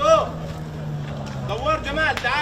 تعالوا دوار جمال تعال